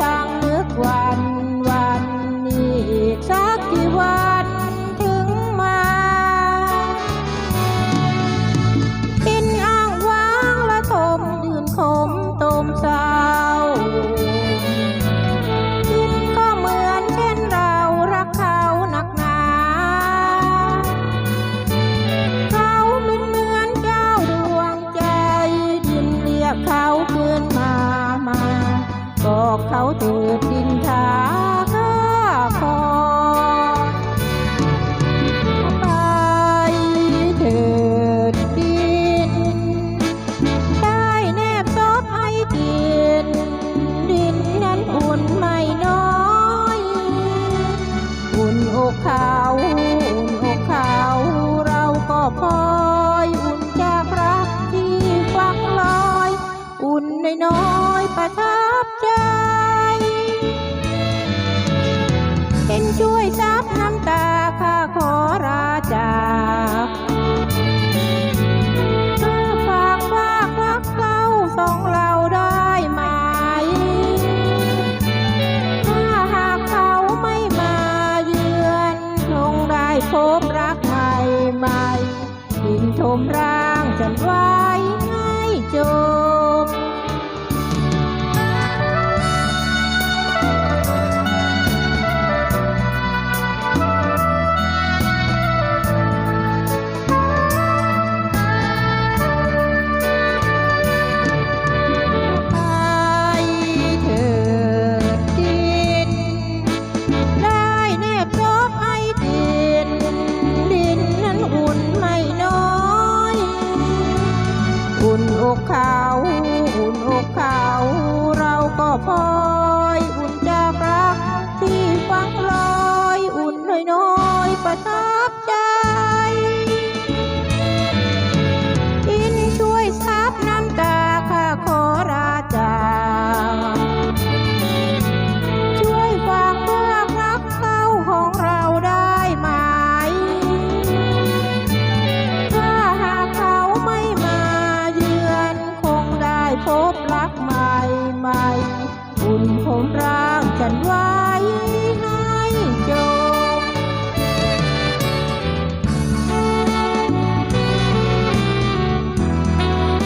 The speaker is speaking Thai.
ยัง อกเขาเถิดดินทาข้าคอยไปเถิดดิน ได้แนบซบให้กินดินนั้นอุ่นไม่น้อย อุ่นอกเขาอุ่นอกเขาเราก็พอยอุ่นจากรักที่ฟังลอย อุ่นน้อยประทับ ดินทมร่างฉันไว้ให้จม อกเขาอุ่นอกเขาเราก็พลอยอุ่นจากรักที่ฟังลอยอุ่นน้อยๆประทับใจอินช่วยซับน้ำตา